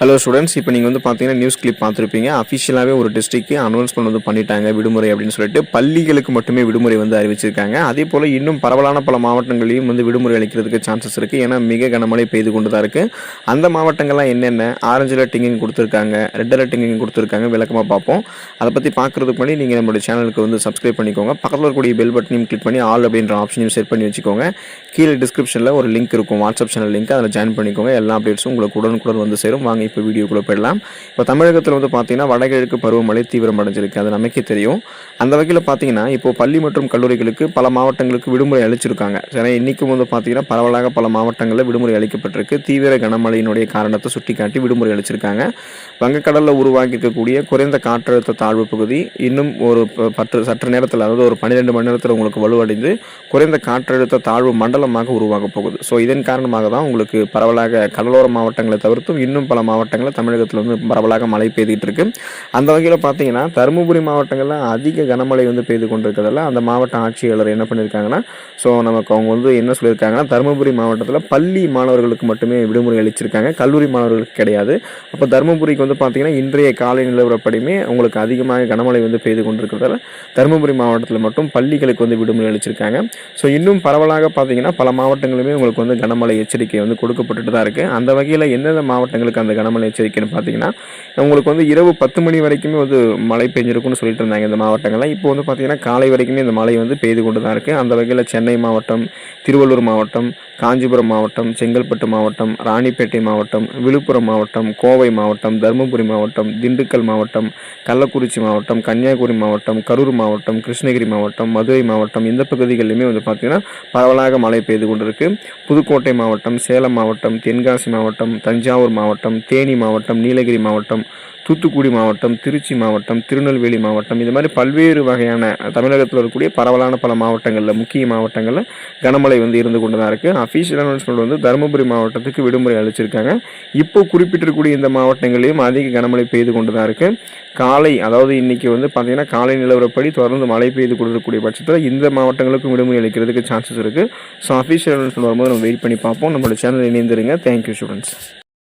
Hello students இப்போ நீங்கள் வந்து பார்த்தீங்கன்னா நியூஸ் கிளிப் பார்த்துருப்பீங்க. அஃபிஷியலாகவே ஒரு டிஸ்ட்ரிக்ட் அனௌன்ஸ்மெண்ட் வந்து பண்ணிட்டாங்க விடுமுறை அப்படின்னு சொல்லிட்டு. பள்ளிகளுக்கு மட்டுமே விடுமுறை வந்து அறிவிச்சிருக்காங்க. அதே போல் இன்னும் பரவலான பல மாவட்டங்களையும் வந்து விடுமுறை அளிக்கிறதுக்கு சான்சஸ் இருக்குது ஏன்னா மிக கனமழை பெய்து கொண்டு தான் இருக்குது அந்த மாவட்டங்கள்லாம் என்னென்ன? ஆரஞ்சு அலர்ட்டிங் கொடுத்துருக்காங்க ரெட் அலர்ட்டிங் கொடுத்துருக்காங்க. விளக்கமாக பார்ப்போம். அதை பற்றி பார்க்குறதுக்கு முன்னாடி நீங்கள் நம்மளுடைய சேனலுக்கு வந்து சப்ஸ்கிரைப் பண்ணிக்கோங்க. பக்கத்தில் இருக்கக்கூடிய பெல் பட்டனையும் கிளிக் பண்ணி ஆல் அப்படின்ற ஆப்ஷனையும் செட் பண்ணி வச்சுக்கோங்க. கீழே டிஸ்கிரிப்ஷனில் ஒரு லிங்க் இருக்கும். வாட்ஸ்அப் சேனல் லிங்க் அதில் ஜாயின் பண்ணிக்கோங்க. எல்லா அப்டேட்ஸும் உங்களுக்கு உடனுக்குடன் வந்து சேரும். வாங்க இப்போ வீடியோக்குள்ளே போயிடலாம். இப்போ தமிழகத்தில் வந்து பார்த்திங்கன்னா வடகிழக்கு பருவமழை தீவிரமடைஞ்சிருக்கு. அது நமக்கே தெரியும். அந்த வகையில் பார்த்தீங்கன்னா இப்போ பள்ளி மற்றும் கல்லூரிகளுக்கு பல மாவட்டங்களுக்கு விடுமுறை அளிச்சிருக்காங்க. ஏன்னா இன்றைக்கும் வந்து பார்த்திங்கன்னா பரவலாக பல மாவட்டங்களில் விடுமுறை அளிக்கப்பட்டிருக்கு. தீவிர கனமழையினுடைய காரணத்தை சுட்டிக்காட்டி விடுமுறை அளிச்சிருக்காங்க. வங்கக்கடலில் உருவாகி இருக்கக்கூடிய குறைந்த காற்றழுத்த தாழ்வு பகுதி இன்னும் ஒரு பத்து சற்று நேரத்தில் அதாவது ஒரு பன்னிரெண்டு மணி நேரத்தில் உங்களுக்கு வலுவடைந்து குறைந்த காற்றழுத்த தாழ்வு மண்டலமாக உருவாக போகுது. ஸோ இதன் காரணமாக தான் உங்களுக்கு பரவலாக கடலோர மாவட்டங்களை தவிர்த்தும் இன்னும் பல மாவட்ட மாவட்டங்களில் தமிழகத்தில் வந்து பரவலாக மழை பெய்துட்டு இருக்கு. அந்த வகையில் பார்த்தீங்கன்னா தருமபுரி மாவட்டங்களில் அதிக கனமழை வந்து பெய்து கொண்டிருக்கிறதால அந்த மாவட்ட ஆட்சியாளர் என்ன பண்ணியிருக்காங்கன்னா ஸோ நமக்கு அவங்க வந்து என்ன சொல்லியிருக்காங்கன்னா தருமபுரி மாவட்டத்தில் பள்ளி மாணவர்களுக்கு மட்டுமே விடுமுறை அளிச்சிருக்காங்க. கல்லூரி மாணவர்களுக்கு கிடையாது. அப்போ தருமபுரிக்கு வந்து பார்த்தீங்கன்னா இன்றைய காலை நிலவரப்படியுமே உங்களுக்கு அதிகமாக கனமழை வந்து பெய்து கொண்டிருக்கிறதால தருமபுரி மாவட்டத்தில் மட்டும் பள்ளிகளுக்கு வந்து விடுமுறை அளிச்சிருக்காங்க. ஸோ இன்னும் பரவலாக பார்த்தீங்கன்னா பல மாவட்டங்களுமே உங்களுக்கு வந்து கனமழை எச்சரிக்கை வந்து கொடுக்கப்பட்டுட்டு தான் இருக்குது அந்த வகையில் எந்தெந்த மாவட்டங்களுக்கு அந்த கனமழை எச்சரிக்கைன்னு பார்த்தீங்கன்னா உங்களுக்கு வந்து இரவு பத்து மணி வரைக்குமே வந்து மழை பெஞ்சிருக்கும்னு சொல்லிட்டு இருந்தாங்க இந்த மாவட்டங்கள்லாம் இப்போ வந்து பார்த்தீங்கன்னா காலை வரைக்குமே இந்த மழை வந்து பெய்து கொண்டு தான் இருக்குது அந்த வகையில் சென்னை மாவட்டம் திருவள்ளூர் மாவட்டம் காஞ்சிபுரம் மாவட்டம் செங்கல்பட்டு மாவட்டம் ராணிப்பேட்டை மாவட்டம் விழுப்புரம் மாவட்டம் கோவை மாவட்டம் தருமபுரி மாவட்டம் திண்டுக்கல் மாவட்டம் கள்ளக்குறிச்சி மாவட்டம் கன்னியாகுமரி மாவட்டம் கரூர் மாவட்டம் கிருஷ்ணகிரி மாவட்டம் மதுரை மாவட்டம் இந்த பகுதிகளிலுமே வந்து பார்த்திங்கன்னா பரவலாக மழை பெய்து கொண்டிருக்கு. புதுக்கோட்டை மாவட்டம் சேலம் மாவட்டம் தென்காசி மாவட்டம் தஞ்சாவூர் மாவட்டம் தேனி மாவட்டம் நீலகிரி மாவட்டம் தூத்துக்குடி மாவட்டம் திருச்சி மாவட்டம் திருநெல்வேலி மாவட்டம் இது மாதிரி பல்வேறு வகையான தமிழகத்தில் இருக்கக்கூடிய பரவலான பல மாவட்டங்களில் முக்கிய மாவட்டங்களில் கனமழை வந்து இருந்து கொண்டு தான் இருக்குது அஃபீஷியல் அனௌன்ஸ்மெண்ட் வந்து தருமபுரி மாவட்டத்துக்கு விடுமுறை அளிச்சிருக்காங்க. இப்போ குறிப்பிட்டிருக்கக்கூடிய இந்த மாவட்டங்களிலும் அதிக கனமழை பெய்து கொண்டு தான் இருக்குது காலை அதாவது இன்றைக்கி வந்து பார்த்திங்கன்னா காலை நிலவரப்படி தொடர்ந்து மழை பெய்து கொண்டிருக்கக்கூடிய பட்சத்தில் இந்த மாவட்டங்களுக்கும் விடுமுறை அளிக்கிறதுக்கு சான்சஸ் இருக்குது ஸோ அஃபீஷியல் அனௌன்ஸ்மெண்ட் வரும்போது நம்ம வெயிட் பண்ணி பார்ப்போம். நம்மளோட சேனல் இணைந்துருங்க. Thank you students